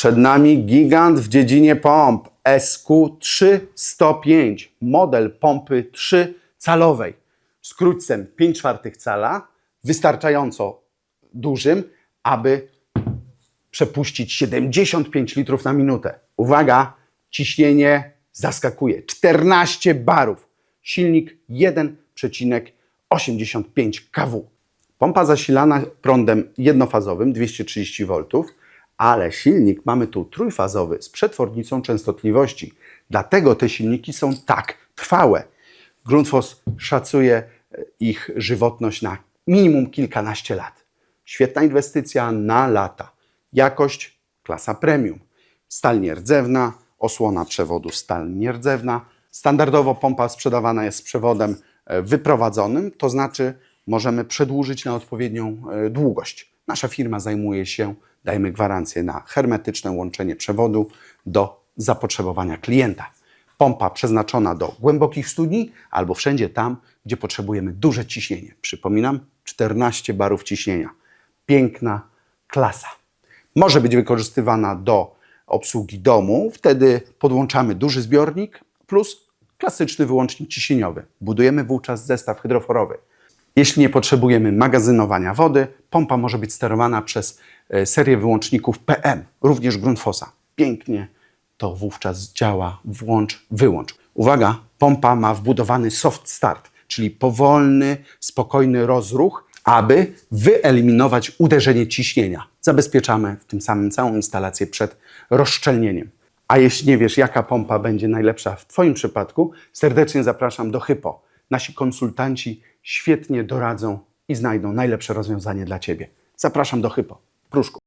Przed nami gigant w dziedzinie pomp SQ305, model pompy 3-calowej z krótcem 5 czwartych cala, wystarczająco dużym, aby przepuścić 75 litrów na minutę. Uwaga, ciśnienie zaskakuje. 14 barów. Silnik 1,85 kW. Pompa zasilana prądem jednofazowym 230 V, ale silnik mamy tu trójfazowy z przetwornicą częstotliwości. Dlatego te silniki są tak trwałe. Grundfos szacuje e, ich żywotność na minimum kilkanaście lat. Świetna inwestycja na lata. Jakość klasa premium. Stal nierdzewna, osłona przewodu stal nierdzewna. Standardowo pompa sprzedawana jest z przewodem e, wyprowadzonym, to znaczy możemy przedłużyć na odpowiednią e, długość. Nasza firma zajmuje się, dajemy gwarancję na hermetyczne łączenie przewodu do zapotrzebowania klienta. Pompa przeznaczona do głębokich studni albo wszędzie tam, gdzie potrzebujemy duże ciśnienie. Przypominam, 14 barów ciśnienia. Piękna klasa. Może być wykorzystywana do obsługi domu, wtedy podłączamy duży zbiornik plus klasyczny wyłącznik ciśnieniowy. Budujemy wówczas zestaw hydroforowy. Jeśli nie potrzebujemy magazynowania wody, pompa może być sterowana przez e, serię wyłączników PM, również Grundfossa. Pięknie to wówczas działa włącz, wyłącz. Uwaga, pompa ma wbudowany soft start, czyli powolny, spokojny rozruch, aby wyeliminować uderzenie ciśnienia. Zabezpieczamy w tym samym całą instalację przed rozszczelnieniem. A jeśli nie wiesz, jaka pompa będzie najlepsza w Twoim przypadku, serdecznie zapraszam do Hypo. Nasi konsultanci świetnie doradzą i znajdą najlepsze rozwiązanie dla Ciebie. Zapraszam do Hypo Pruszku.